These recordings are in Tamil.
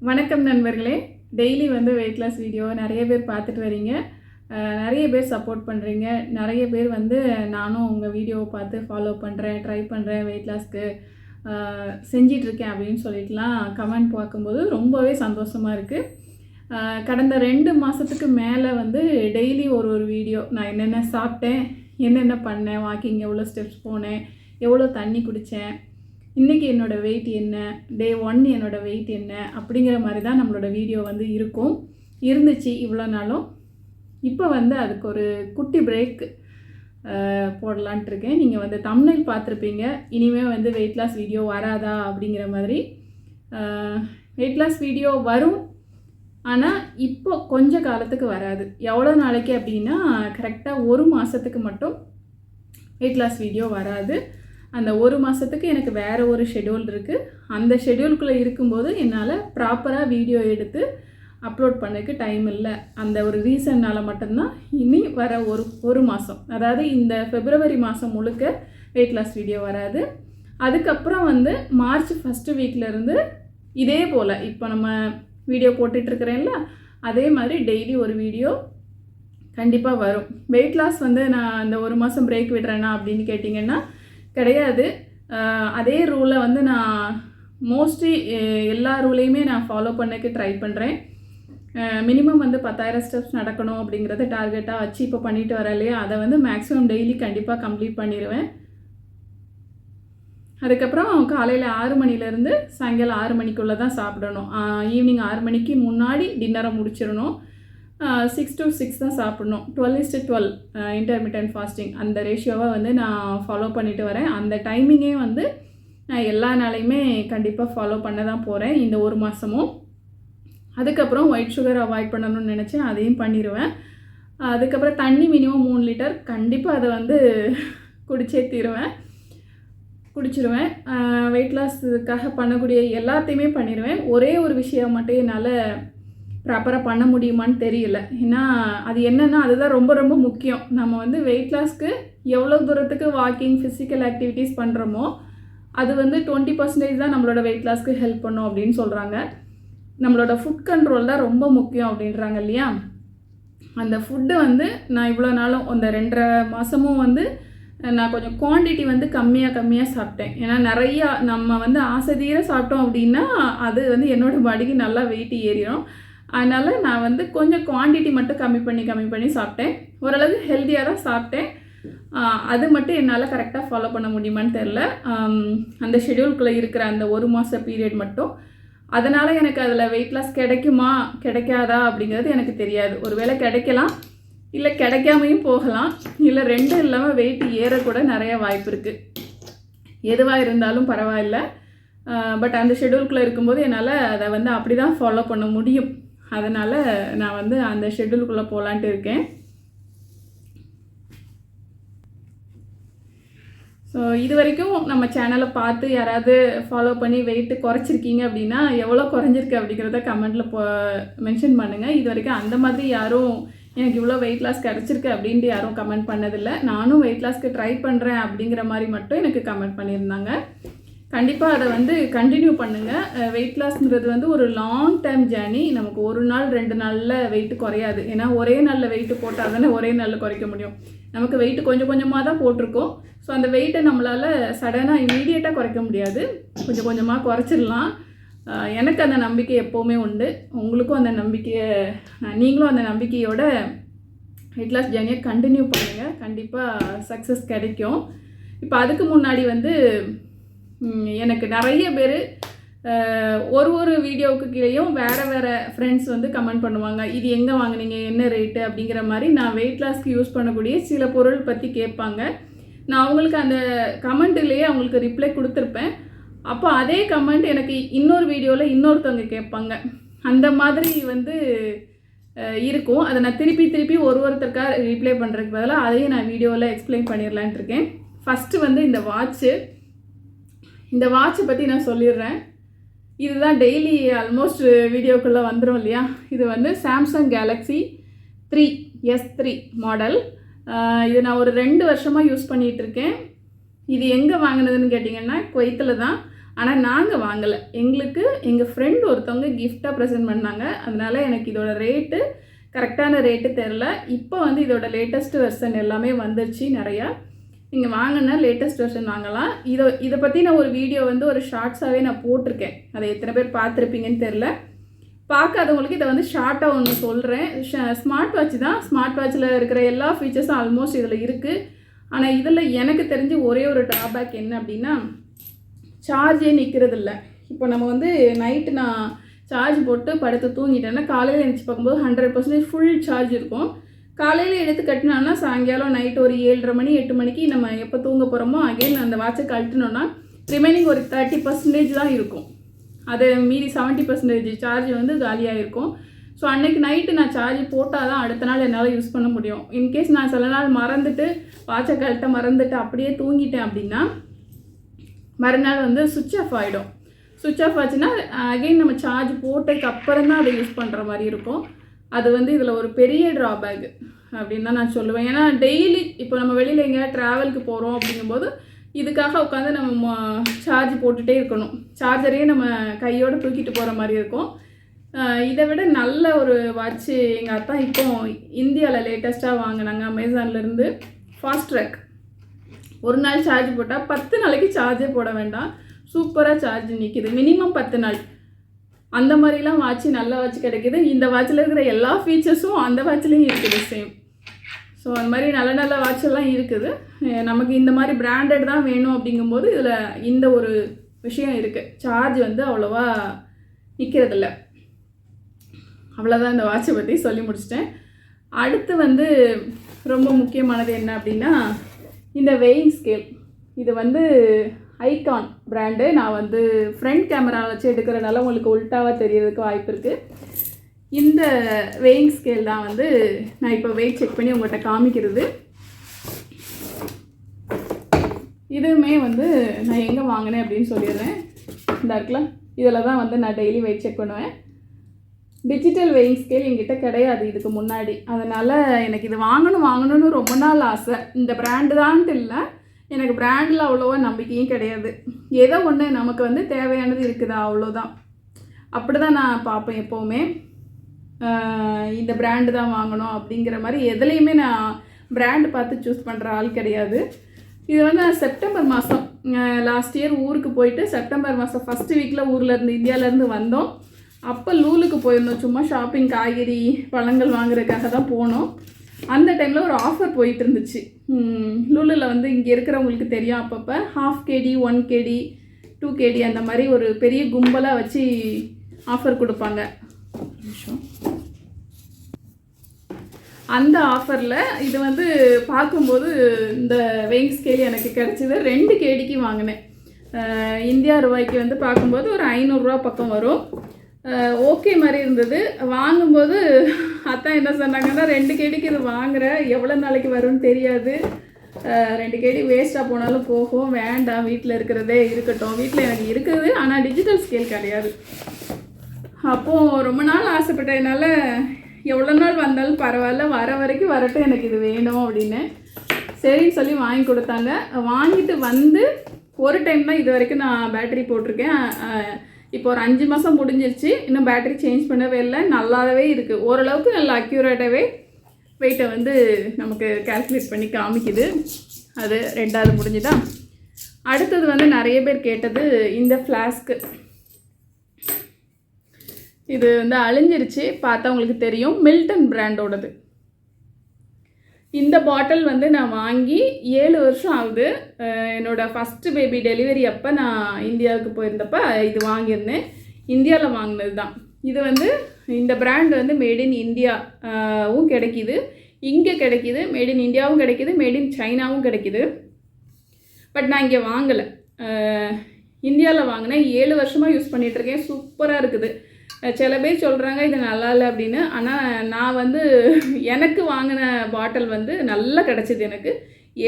வணக்கம் நண்பர்களே. டெய்லி வந்து வெயிட் லாஸ் வீடியோ நிறைய பேர் பார்த்துட்டு வரீங்க. நிறைய பேர் சப்போர்ட் பண்ணுறீங்க நிறைய பேர் வந்து நானும் உங்கள் வீடியோவை பார்த்து ஃபாலோ பண்ணுறேன் ட்ரை பண்ணுறேன் வெயிட் லாஸ்க்கு செஞ்சிட்ருக்கேன் அப்படின்னு சொல்லிட்டுலாம் கமெண்ட் பார்க்கும்போது ரொம்பவே சந்தோஷமாக இருக்குது கடந்த ரெண்டு மாதத்துக்கு மேலே வந்து டெய்லி ஒரு ஒரு வீடியோ நான் என்னென்ன சாப்பிட்டேன் என்னென்ன பண்ணேன் வாக்கிங் எவ்வளோ ஸ்டெப்ஸ் போனேன் எவ்வளோ தண்ணி குடித்தேன் இன்றைக்கி என்னோடய வெயிட் என்ன? டே ஒன் என்னோடய வெயிட் என்ன? அப்படிங்கிற மாதிரி தான் நம்மளோட வீடியோ வந்து இருக்கும். இருந்துச்சு இவ்வளோ நாளும். இப்போ வந்து அதுக்கு ஒரு குட்டி பிரேக் போடலான்ட்டு இருக்கேன். நீங்கள் வந்து தமிழில் பார்த்துருப்பீங்க. இனிமேல் வந்து வெயிட் லாஸ் வீடியோ வராதா? அப்படிங்கிற மாதிரி. வெயிட் லாஸ் வீடியோ வரும். ஆனால் இப்போ கொஞ்ச காலத்துக்கு வராது. எவ்வளோ நாளைக்கு அப்படின்னா கரெக்டாக ஒரு மாதத்துக்கு மட்டும் வெயிட் லாஸ் வீடியோ வராது. அந்த ஒரு மாதத்துக்கு எனக்கு வேறு ஒரு ஷெடியூல் இருக்குது அந்த ஷெடியூலுக்குள்ளே இருக்கும்போது என்னால் ப்ராப்பராக வீடியோ எடுத்து அப்லோட் பண்ணக்கு டைம் இல்லை. அந்த ஒரு ரீசன்னால் மட்டும்தான் இனி வர ஒரு ஒரு மாதம் அதாவது இந்த ஃபெப்ரவரி மாதம் முழுக்க வெயிட் லாஸ் வீடியோ வராது. அதுக்கப்புறம் வந்து மார்ச் ஃபஸ்ட்டு வீக்லேருந்து இதே போல் இப்போ நம்ம வீடியோ போட்டுட்ருக்குறேன்ல அதே மாதிரி டெய்லி ஒரு வீடியோ கண்டிப்பாக வரும். வெயிட் லாஸ் வந்து நான் இந்த ஒரு மாதம் பிரேக் விடுறேன்னா அப்படின்னு கேட்டிங்கன்னா கிடையாது. அதே ரூலை வந்து நான் மோஸ்ட்லி எல்லா ரூலையுமே நான் ஃபாலோ பண்ணக்கு ட்ரை பண்ணுறேன் மினிமம் வந்து பத்தாயிரம் ஸ்டெப்ஸ் நடக்கணும் அப்படிங்கிறத டார்கெட்டாக வச்சு இப்போ பண்ணிட்டு வர இல்லையா? அதை வந்து மேக்ஸிமம் டெய்லி கண்டிப்பாக கம்ப்ளீட் பண்ணிடுவேன் அதுக்கப்புறம் காலையில் ஆறு மணிலேருந்து சாயங்காலம் ஆறு மணிக்குள்ளே தான் சாப்பிடணும் ஈவினிங் ஆறு மணிக்கு முன்னாடி டின்னரை முடிச்சிடணும். சிக்ஸ் டு சிக்ஸ் தான் சாப்பிட்ணும். Twelve is to twelve intermittent fasting அந்த ரேஷியோவை வந்து நான் ஃபாலோ பண்ணிட்டு வரேன். அந்த டைமிங்கே வந்து நான் எல்லா நாளையுமே கண்டிப்பாக ஃபாலோ பண்ண தான் போகிறேன் இந்த ஒரு மாதமும் அதுக்கப்புறம் ஒயிட் சுகர் அவாய்ட் பண்ணணும்னு நினச்சேன் அதையும் பண்ணிடுவேன் அதுக்கப்புறம் தண்ணி மினிமம் மூணு லிட்டர் கண்டிப்பாக அதை வந்து குடிச்சே தீருவேன். குடிச்சிருவேன். வெயிட் லாஸுக்காக பண்ணக்கூடிய எல்லாத்தையுமே பண்ணிடுவேன் ஒரே ஒரு விஷயம் மட்டும் என்னால் ப்ராப்பராக பண்ண முடியுமான்னு தெரியல. ஏன்னா அது என்னென்னா அதுதான் ரொம்ப ரொம்ப முக்கியம். நம்ம வந்து வெயிட் லாஸ்க்கு எவ்வளோ தூரத்துக்கு வாக்கிங் ஃபிசிக்கல் ஆக்டிவிட்டீஸ் பண்ணுறோமோ அது வந்து டுவெண்ட்டி பர்சன்டேஜ் தான் நம்மளோட வெயிட் லாஸ்க்கு ஹெல்ப் பண்ணும் அப்படின்னு சொல்கிறாங்க நம்மளோட ஃபுட் கண்ட்ரோல் தான் ரொம்ப முக்கியம் அப்படின்றாங்க இல்லையா? அந்த ஃபுட்டு வந்து நான் இவ்வளோ நாளும் அந்த ரெண்டரை மாதமும் வந்து நான் கொஞ்சம் குவான்டிட்டி வந்து கம்மியாக கம்மியாக சாப்பிட்டேன். ஏன்னா நிறையா நம்ம வந்து ஆசை தீர சாப்பிட்டோம் அப்படின்னா அது வந்து என்னோடய பாடிக்கு நல்லா வெயிட் ஏறிடும் அதனால் நான் வந்து கொஞ்சம் குவான்டிட்டி மட்டும் கம்மி பண்ணி கம்மி பண்ணி சாப்பிட்டேன். ஓரளவு ஹெல்த்தியாக தான் சாப்பிட்டேன். அது மட்டும் என்னால் கரெக்டாக ஃபாலோ பண்ண முடியுமான்னு தெரில அந்த ஷெடியூல்குள்ளே இருக்கிற அந்த ஒரு மாத பீரியட் மட்டும். அதனால் எனக்கு அதில் வெயிட் லாஸ் கிடைக்குமா கிடைக்காதா அப்படிங்கிறது எனக்கு தெரியாது. ஒருவேளை கிடைக்கலாம் இல்லை கிடைக்காமையும் போகலாம். இல்லை ரெண்டும் இல்லாமல் வெயிட் ஏறக்கூட நிறைய வாய்ப்பு இருக்குது எதுவாக இருந்தாலும் பரவாயில்ல. பட் அந்த ஷெடியூல்குள்ளே இருக்கும்போது என்னால் அதை வந்து அப்படி தான் ஃபாலோ பண்ண முடியும். அதனால் நான் வந்து அந்த ஷெட்யூலுக்குள்ளே போகலான்ட்டு இருக்கேன். ஸோ இது வரைக்கும் நம்ம சேனலை பார்த்து யாராவது ஃபாலோ பண்ணி வெயிட்டு குறைச்சிருக்கீங்க அப்படின்னா எவ்வளோ குறைஞ்சிருக்கு அப்படிங்கிறத கமெண்ட்டில் போ மென்ஷன் பண்ணுங்கள் இது வரைக்கும் அந்த மாதிரி யாரும் எனக்கு இவ்வளோ வெயிட் லாஸ் கிடச்சிருக்கு அப்படின்ட்டு யாரும் கமெண்ட் பண்ணதில்லை. நானும் வெயிட் லாஸ்க்கு ட்ரை பண்ணுறேன் அப்படிங்கிற மாதிரி மட்டும் எனக்கு கமெண்ட் பண்ணியிருந்தாங்க. கண்டிப்பாக அதை வந்து கண்டினியூ பண்ணுங்கள் வெயிட் லாஸ்ங்கிறது வந்து ஒரு லாங் டைம் ஜேர்னி நமக்கு ஒரு நாள் ரெண்டு நாளில் வெயிட் குறையாது. ஏன்னா ஒரே நாளில் வெயிட்டு போட்டால் தானே ஒரே நாளில் குறைக்க முடியும். நமக்கு வெயிட் கொஞ்சம் கொஞ்சமாக தான் போட்டிருக்கோம். ஸோ அந்த வெயிட்டை நம்மளால் சடனாக இமீடியட்டாக குறைக்க முடியாது. கொஞ்சம் கொஞ்சமாக குறைச்சிடலாம். எனக்கு அந்த நம்பிக்கை எப்போவுமே உண்டு. உங்களுக்கும் அந்த நம்பிக்கையை நீங்களும் அந்த நம்பிக்கையோட வெயிட் லாஸ் ஜேர்னியை கண்டினியூ பண்ணுங்கள் கண்டிப்பாக சக்ஸஸ் கிடைக்கும். இப்போ அதுக்கு முன்னாடி வந்து எனக்கு நிறைய பேர் ஒரு ஒரு வீடியோவுக்கு கீழேயும் வேறு வேறு ஃப்ரெண்ட்ஸ் வந்து கமெண்ட் பண்ணுவாங்க. இது எங்கே வாங்கினீங்க? என்ன ரேட்டு அப்படிங்கிற மாதிரி நான் வெயிட் லாஸ்க்கு யூஸ் பண்ணக்கூடிய சில பொருள் பற்றி கேட்பாங்க. நான் அவங்களுக்கு அந்த கமெண்ட்லேயே அவங்களுக்கு ரிப்ளை கொடுத்துருப்பேன். அப்போ அதே கமெண்ட் எனக்கு இன்னொரு வீடியோவில் இன்னொருத்தவங்க கேட்பாங்க. அந்த மாதிரி வந்து இருக்கும். அதை நான் திருப்பி திருப்பி ஒரு ஒருத்தருக்காக ரிப்ளை பண்ணுறதுக்கு பதிலாக அதையும் நான் வீடியோவில் எக்ஸ்பிளைன் பண்ணிடலான்ட்டு இருக்கேன். ஃபஸ்ட்டு வந்து இந்த வாட்ச்சு இந்த வாட்சை பற்றி நான் சொல்லிடுறேன். இதுதான் டெய்லி ஆல்மோஸ்ட் வீடியோக்குள்ளே வந்துடும் இல்லையா? இது வந்து Samsung Galaxy three S three model இது நான் ஒரு ரெண்டு வருஷமாக யூஸ் பண்ணிகிட்ருக்கேன் இது எங்கே வாங்கினதுன்னு கேட்டிங்கன்னா குவைத்தில் தான். ஆனால் நாங்கள் வாங்கலை. எங்களுக்கு எங்கள் ஃப்ரெண்ட் ஒருத்தவங்க கிஃப்டாக ப்ரெசென்ட் பண்ணாங்க. அதனால் எனக்கு இதோட ரேட்டு கரெக்டான ரேட்டு தெரில இப்போ வந்து இதோட லேட்டஸ்ட் வெர்ஷன் எல்லாமே வந்துருச்சு நிறையா. நீங்கள் வாங்கினா லேட்டஸ்ட் வெர்ஷன் வாங்கலாம். இதை இதை பற்றி நான் ஒரு வீடியோ வந்து ஒரு ஷார்ட்ஸாகவே நான் போட்டிருக்கேன். அதை எத்தனை பேர் பார்த்துருப்பீங்கன்னு தெரில பார்க்காதவங்களுக்கு இதை வந்து ஷார்ட்டாக ஒன்று சொல்கிறேன் ஸ்மார்ட் வாட்ச் தான். ஸ்மார்ட் வாட்சில் இருக்கிற எல்லா ஃபீச்சர்ஸும் ஆல்மோஸ்ட் இதில் இருக்குது ஆனால் இதில் எனக்கு தெரிஞ்சு ஒரே ஒரு ட்ராபேக் என்ன அப்படின்னா சார்ஜே நிற்கிறது இல்லை. இப்போ நம்ம வந்து நைட்டு நான் சார்ஜ் போட்டு படுத்து தூங்கிட்டேன்னா காலையில் எழுந்துச்சு பார்க்கும்போது ஹண்ட்ரட் பர்சன்டேஜ் ஃபுல் சார்ஜ் இருக்கும். காலையில் எடுத்து கட்டினோன்னா சாயங்காலம் நைட்டு ஒரு ஏழரை மணி எட்டு மணிக்கு நம்ம எப்போ தூங்க போகிறோமோ அகைன் அந்த வாட்சை கழட்டினோன்னா ரிமைனிங் ஒரு தேர்ட்டி பர்சன்டேஜ் தான் இருக்கும். அது மீறி செவன்ட்டி பர்சன்டேஜ் சார்ஜ் வந்து காலியாக இருக்கும் ஸோ அன்னைக்கு நைட்டு நான் சார்ஜ் போட்டால் தான் அடுத்த நாள் என்னால் யூஸ் பண்ண முடியும். இன்கேஸ் நான் சில நாள் மறந்துட்டு வாட்சை கழட்ட மறந்துட்டு அப்படியே தூங்கிட்டேன் அப்படின்னா மறுநாள் வந்து சுவிட்ச் ஆஃப் ஆகிடும் சுவிட்ச் ஆஃப் ஆச்சுன்னா அகைன் நம்ம சார்ஜ் போட்டதுக்கு அப்புறம் தான் அதை யூஸ் பண்ணுற மாதிரி இருக்கும். அது வந்து இதில் ஒரு பெரிய ட்ராபேக் அப்படின்னு தான் நான் சொல்லுவேன். ஏன்னா டெய்லி இப்போ நம்ம வெளியில் எங்கேயா ட்ராவலுக்கு போகிறோம் அப்படிங்கும்போது இதுக்காக உட்காந்து நம்ம சார்ஜ் போட்டுகிட்டே இருக்கணும். சார்ஜரையே நம்ம கையோடு தூக்கிட்டு போகிற மாதிரி இருக்கும். இதை விட நல்ல ஒரு வாட்ச்சு எங்கள் அத்தா இப்போ இந்தியாவில் லேட்டஸ்ட்டாக வாங்கினாங்க. அமேசான்லேருந்து ஃபாஸ்ட் ட்ராக் ஒரு நாள் சார்ஜ் போட்டால் பத்து நாளைக்கு சார்ஜே போட வேண்டாம். சூப்பராக சார்ஜ் நிற்கிது மினிமம் பத்து நாள். அந்த மாதிரிலாம் வாட்ச் நல்ல வாட்ச் கிடைக்குது. இந்த வாட்சில் இருக்கிற எல்லா ஃபீச்சர்ஸும் அந்த வாட்ச்லேயும் இருக்குது சேம் ஸோ அந்த மாதிரி நல்ல நல்ல வாட்ச் எல்லாம் இருக்குது. நமக்கு இந்த மாதிரி பிராண்டட் தான் வேணும் அப்படிங்கும்போது இதில் இந்த ஒரு விஷயம் இருக்குது சார்ஜ் வந்து அவ்வளோவா நிற்கிறதில்ல அவ்வளோதான் இந்த வாட்சை பற்றி சொல்லி முடிச்சிட்டேன். அடுத்து வந்து ரொம்ப முக்கியமானது என்ன அப்படின்னா இந்த வெயிங் ஸ்கேல் இது வந்து ஐகான் பிராண்டு நான் வந்து ஃப்ரண்ட் கேமரா வச்சு எடுக்கிறனால உங்களுக்கு உல்ட்டாவாக தெரியறதுக்கு வாய்ப்பு இருக்குது இந்த வெயிங் ஸ்கேல் தான் வந்து நான் இப்போ வெயிட் செக் பண்ணி உங்கள்கிட்ட காமிக்கிறது. இதுவுமே வந்து நான் எங்கே வாங்கினேன் அப்படின்னு சொல்லிடுறேன். இந்த இருக்குல்ல இதில் தான் வந்து நான் டெய்லி வெயிட் செக் பண்ணுவேன். டிஜிட்டல் வெயிங் ஸ்கேல் என்கிட்ட கிடையாது இதுக்கு முன்னாடி. அதனால் எனக்கு இது வாங்கணும் வாங்கணும்னு ரொம்ப நாள் ஆசை. இந்த பிராண்டு தான்ட்டு இல்லை. எனக்கு பிராண்டில் அவ்வளோவா நம்பிக்கையும் கிடையாது. ஏதோ ஒன்று நமக்கு வந்து தேவையானது இருக்குதா அவ்வளோதான் அப்படி தான் நான் பார்ப்பேன் எப்போவுமே. இந்த பிராண்டு தான் வாங்கணும் அப்படிங்கிற மாதிரி எதுலேயுமே நான் பிராண்டு பார்த்து சூஸ் பண்ணுற ஆள் கிடையாது. இது வந்து நான் செப்டம்பர் மாதம் லாஸ்ட் இயர் ஊருக்கு போயிட்டு செப்டம்பர் மாதம் ஃபஸ்ட்டு வீக்கில் ஊரில் இருந்து இந்தியாவிலேருந்து வந்தோம். அப்போ லூலுக்கு போயிருந்தோம். சும்மா ஷாப்பிங் காய்கறி பழங்கள் வாங்குறதுக்காக தான் போனோம். அந்த டைமில் ஒரு ஆஃபர் போயிட்டு இருந்துச்சு. லூலில் வந்து இங்கே இருக்கிறவங்களுக்கு தெரியும் அப்பப்போ. Half kg one kg two kg அந்த மாதிரி ஒரு பெரிய கும்பலாக வச்சு ஆஃபர் கொடுப்பாங்க. நிமிஷம். அந்த ஆஃபரில் இது வந்து பார்க்கும்போது இந்த வெயிங் ஸ்கேல் எனக்கு கிடச்சிது. ரெண்டு கேடிக்கு வாங்கினேன். இந்தியா ரூபாய்க்கு வந்து பார்க்கும்போது ஒரு ஐநூறுரூவா பக்கம் வரும். ஓகே மாதிரி இருந்தது. வாங்கும்போது அத்தான் என்ன சொன்னாங்கன்னா ரெண்டு கேடிக்கு இது வாங்குற எவ்வளோ நாளைக்கு வரும்னு தெரியாது. ரெண்டு கேடி வேஸ்ட்டாக போனாலும் போகும். வேண்டாம் வீட்டில் இருக்கிறதே இருக்கட்டும். வீட்டில் எனக்கு இருக்குது ஆனால் டிஜிட்டல் ஸ்கேல் கிடையாது. அப்போது ரொம்ப நாள் ஆசைப்பட்டதுனால எவ்வளோ நாள் வந்தாலும் பரவாயில்ல வர வரைக்கும் வரட்டும் எனக்கு இது வேணும் அப்படின்னு சரின்னு சொல்லி வாங்கி கொடுத்தாங்க. வாங்கிட்டு வந்து ஒரு டைம் தான் இது வரைக்கும் நான் பேட்டரி போட்டிருக்கேன். இப்போ ஒரு அஞ்சு மாதம் முடிஞ்சிருச்சு. இன்னும் பேட்டரி சேஞ்ச் பண்ணவே இல்லை. நல்லாவே இருக்குது ஓரளவுக்கு நல்லா அக்யூரேட்டாகவே வெயிட்டை வந்து நமக்கு கால்குலேட் பண்ணி காமிக்குது. அது ரெண்டாவது முடிஞ்சுதா? அடுத்தது வந்து நிறைய பேர் கேட்டது இந்த ஃப்ளாஸ்க்கு இது வந்து அழிஞ்சிருச்சு. பார்த்தா உங்களுக்கு தெரியும். மில்டன் பிராண்டோடது இந்த பாட்டில் வந்து நான் வாங்கி ஏழு வருஷம் ஆகுது. என்னோடய ஃபஸ்ட்டு பேபி டெலிவரி அப்போ நான் இந்தியாவுக்கு போயிருந்தப்போ இது வாங்கியிருந்தேன். இந்தியாவில் வாங்கினது தான் இது வந்து இந்த பிராண்ட் வந்து மேட் இன் இந்தியாவும் கிடைக்கிது. இங்கே கிடைக்கிது மேட் இன் இந்தியாவும் கிடைக்கிது மேட் இன் சைனாவும் கிடைக்கிது. பட் நான் இங்கே வாங்கலை. இந்தியாவில் வாங்கினேன். ஏழு வருஷமாக யூஸ் பண்ணிகிட்ருக்கேன் சூப்பராக இருக்குது. சில பேர் சொல்கிறாங்க இது நல்லா இல்லை அப்படின்னு. ஆனால் நான் வந்து எனக்கு வாங்கின பாட்டில் வந்து நல்லா கிடச்சிது எனக்கு.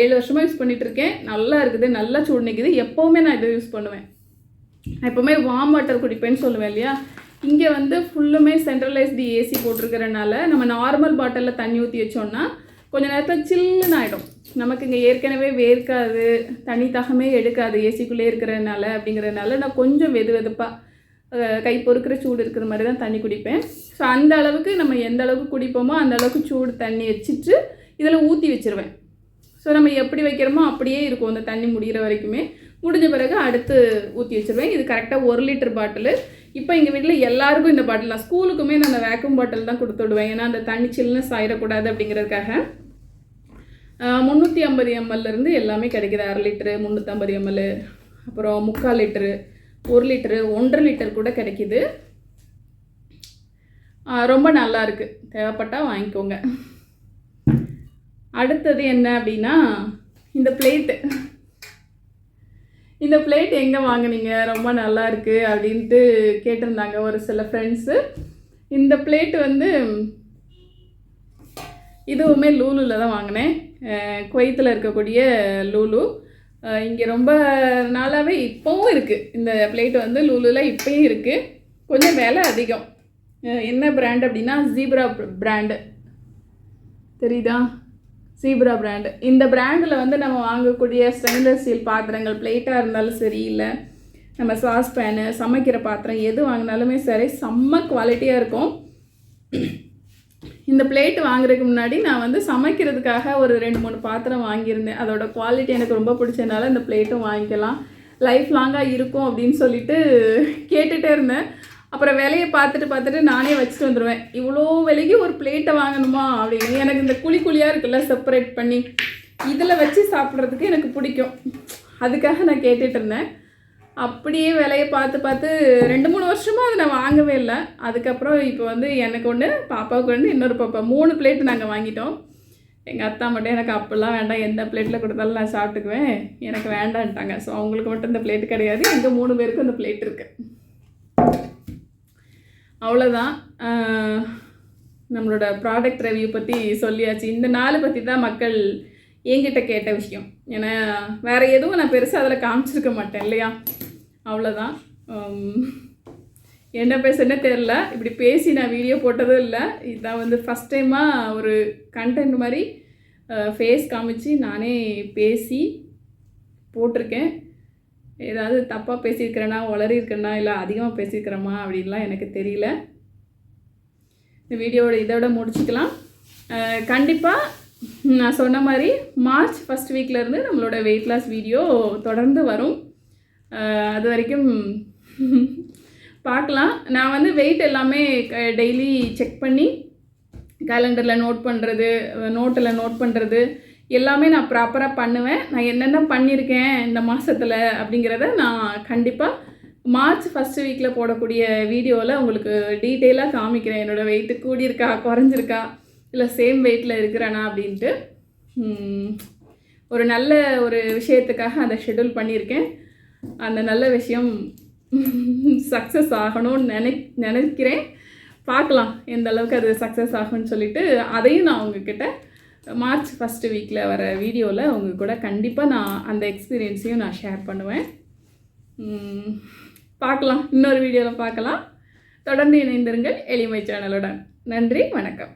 ஏழு வருஷமாக யூஸ் பண்ணிகிட்ருக்கேன் நல்லா இருக்குது நல்லா சூடு நிற்குது எப்போவுமே நான் இதை யூஸ் பண்ணுவேன். எப்போவுமே வார்ம் வாட்டர் குடிப்பேன்னு சொல்லுவேன் இல்லையா? இங்கே வந்து ஃபுல்லுமே சென்ட்ரலைஸ்டு ஏசி போட்டிருக்கிறனால நம்ம நார்மல் பாட்டிலில் தண்ணி ஊற்றி வச்சோம்னா கொஞ்ச நேரத்தில் சில்லுன்னு ஆகிடும் நமக்கு இங்கே ஏற்கனவே வேர்க்காது தனி தாகமே எடுக்காது ஏசிக்குள்ளே இருக்கிறதுனால அப்படிங்கிறதுனால நான் கொஞ்சம் வெது வெதுப்பாக கை பொறுக்கிற சூடு இருக்கிற மாதிரி தான் தண்ணி குடிப்பேன். ஸோ அந்த அளவுக்கு நம்ம எந்த அளவுக்கு குடிப்போமோ அந்த அளவுக்கு சூடு தண்ணி வச்சுட்டு இதில் ஊற்றி வச்சிருவேன். ஸோ நம்ம எப்படி வைக்கிறோமோ அப்படியே இருக்கும் அந்த தண்ணி முடிகிற வரைக்குமே. முடிஞ்ச பிறகு அடுத்து ஊற்றி வச்சுருவேன். இது கரெக்டாக ஒரு லிட்டர் பாட்டில் இப்போ எங்கள் வீட்டில் எல்லாருக்கும் இந்த பாட்டில் தான். ஸ்கூலுக்குமே நான் அந்த வேக்யூம் பாட்டில் தான் கொடுத்து விடுவேன். ஏன்னா அந்த தண்ணி சில்னஸ் ஆயிடக்கூடாது அப்படிங்கிறதுக்காக. முந்நூற்றி ஐம்பது எம்எல்லேருந்து எல்லாமே கிடைக்கிது. அரை லிட்டரு முந்நூற்றம்பது எம்எல் அப்புறம் முக்கால் லிட்டரு ஒரு லிட்டரு ஒன்றரை லிட்டர் கூட கிடைக்கிது. ரொம்ப நல்லா இருக்குது தேவைப்பட்டால் வாங்கிக்கோங்க. அடுத்தது என்ன அப்படின்னா இந்த பிளேட்டு. இந்த பிளேட் எங்கே வாங்குனீங்க? ரொம்ப நல்லா இருக்குது அப்படின்ட்டு கேட்டிருந்தாங்க ஒரு சில ஃப்ரெண்ட்ஸு இந்த பிளேட் வந்து இதுவுமே லூலுவில் தான் வாங்கினேன். குவைத்தில் இருக்கக்கூடிய லூலு. இங்கே ரொம்ப நாளாகவே இப்போவும் இருக்குது இந்த பிளேட் வந்து லூலுவில் இப்போயும் இருக்குது கொஞ்சம் விலை அதிகம். என்ன பிராண்ட் அப்படின்னா ஜீப்ரா பிராண்டு தெரியுதா? ஜீப்ரா பிராண்டு இந்த பிராண்டில் வந்து நம்ம வாங்கக்கூடிய ஸ்டெயின்லெஸ் ஸ்டீல் பாத்திரங்கள் பிளேட்டாக இருந்தாலும் சரி இல்லை நம்ம சாஸ் பேனு சமைக்கிற பாத்திரம் எது வாங்கினாலுமே சரி செம்ம குவாலிட்டியாக இருக்கும். இந்த பிளேட் வாங்குறதுக்கு முன்னாடி நான் வந்து சமைக்கிறதுக்காக ஒரு ரெண்டு மூணு பாத்திரம் வாங்கியிருந்தேன். அதோட குவாலிட்டி எனக்கு ரொம்ப பிடிச்சதுனால இந்த பிளேட்டும் வாங்கிக்கலாம். லைஃப் லாங்காக இருக்கும் அப்படின்னு சொல்லிட்டு கேட்டுகிட்டே இருந்தேன். அப்புறம் விலையை பார்த்துட்டு பார்த்துட்டு நானே வச்சுட்டு வந்துடுவேன் இவ்வளோ விலைக்கு ஒரு பிளேட்டை வாங்கணுமா அப்படின்னு எனக்கு இந்த குழி குழியாக இருக்குல்ல செப்பரேட் பண்ணி இதில் வச்சு சாப்பிட்றதுக்கு எனக்கு பிடிக்கும். அதுக்காக நான் கேட்டுட்டு இருந்தேன். அப்படியே விலையை பார்த்து பார்த்து ரெண்டு மூணு வருஷமாக அதை நான் வாங்கவே இல்லை. அதுக்கப்புறம் இப்போ வந்து எனக்கு ஒன்று பாப்பாவுக்கு ஒன்று இன்னொரு பாப்பா. மூணு பிளேட் நாங்கள் வாங்கிட்டோம். எங்கள் அத்தா மட்டும் எனக்கு அப்போல்லாம் வேண்டாம். எந்த பிளேட்டில் கொடுத்தாலும் நான் சாப்பிட்டுக்குவேன். எனக்கு வேண்டான்ட்டாங்க ஸோ அவங்களுக்கு மட்டும் இந்த பிளேட் கிடையாது. எங்கள் மூணு பேருக்கும் இந்த பிளேட் இருக்குது அவ்வளோதான் நம்மளோட ப்ராடக்ட் ரிவ்யூ பற்றி சொல்லியாச்சு. இந்த நாள் பற்றி தான் மக்கள் என்கிட்ட கேட்ட விஷயம். ஏன்னா வேறு எதுவும் நான் பெருசாக அதில் காமிச்சிருக்க மாட்டேன் இல்லையா? அவ்வளோதான் என்ன பேசுறேன்னே தெரில இப்படி பேசி நான் வீடியோ போட்டதும் இல்லை. இதுதான் வந்து ஃபஸ்ட் டைமாக ஒரு கண்டென்ட் மாதிரி ஃபேஸ் காமிச்சு நானே பேசி போட்டிருக்கேன். ஏதாவது தப்பாக பேசியிருக்கிறேனா உளறி இல்லை அதிகமாக பேசியிருக்கிறோமா அப்படின்லாம் எனக்கு தெரியல. இந்த வீடியோவோட இதோட முடிச்சுக்கலாம். கண்டிப்பாக நான் சொன்ன மாதிரி மார்ச் ஃபஸ்ட் வீக்லேருந்து நம்மளோட வெயிட் லாஸ் வீடியோ தொடர்ந்து வரும். அது வரைக்கும் பார்க்கலாம். நான் வந்து வெயிட் எல்லாமே டெய்லி செக் பண்ணி கேலண்டரில் நோட் பண்ணுறது நோட்டில் நோட் பண்ணுறது எல்லாமே நான் ப்ராப்பராக பண்ணுவேன். நான் என்னென்ன பண்ணியிருக்கேன் இந்த மாதத்தில் அப்படிங்கிறத நான் கண்டிப்பாக மார்ச் ஃபஸ்ட்டு வீக்கில் போடக்கூடிய வீடியோவில் உங்களுக்கு டீட்டெயிலாக காமிக்கிறேன். என்னோடய வெயிட்டு கூடியிருக்கா குறைஞ்சிருக்கா இல்லை சேம் வெயிட்டில் இருக்கிறானா அப்படின்ட்டு ஒரு நல்ல ஒரு விஷயத்துக்காக அதை ஷெட்யூல் பண்ணியிருக்கேன். அந்த நல்ல விஷயம் சக்ஸஸ் ஆகணும்னு நினை நினைக்கிறேன். பார்க்கலாம் எந்த அளவுக்கு அது சக்ஸஸ் ஆகும்னு சொல்லிட்டு அதையும் நான் உங்ககிட்ட மார்ச் ஃபஸ்ட்டு வீக்கில் வர வீடியோவில் அவங்க கூட கண்டிப்பாக நான் அந்த எக்ஸ்பீரியன்ஸையும் நான் ஷேர் பண்ணுவேன். பார்க்கலாம் இன்னொரு வீடியோவில் பார்க்கலாம். தொடர்ந்து இணைந்திருங்கள் எளிமை சேனலுடன் நன்றி வணக்கம்.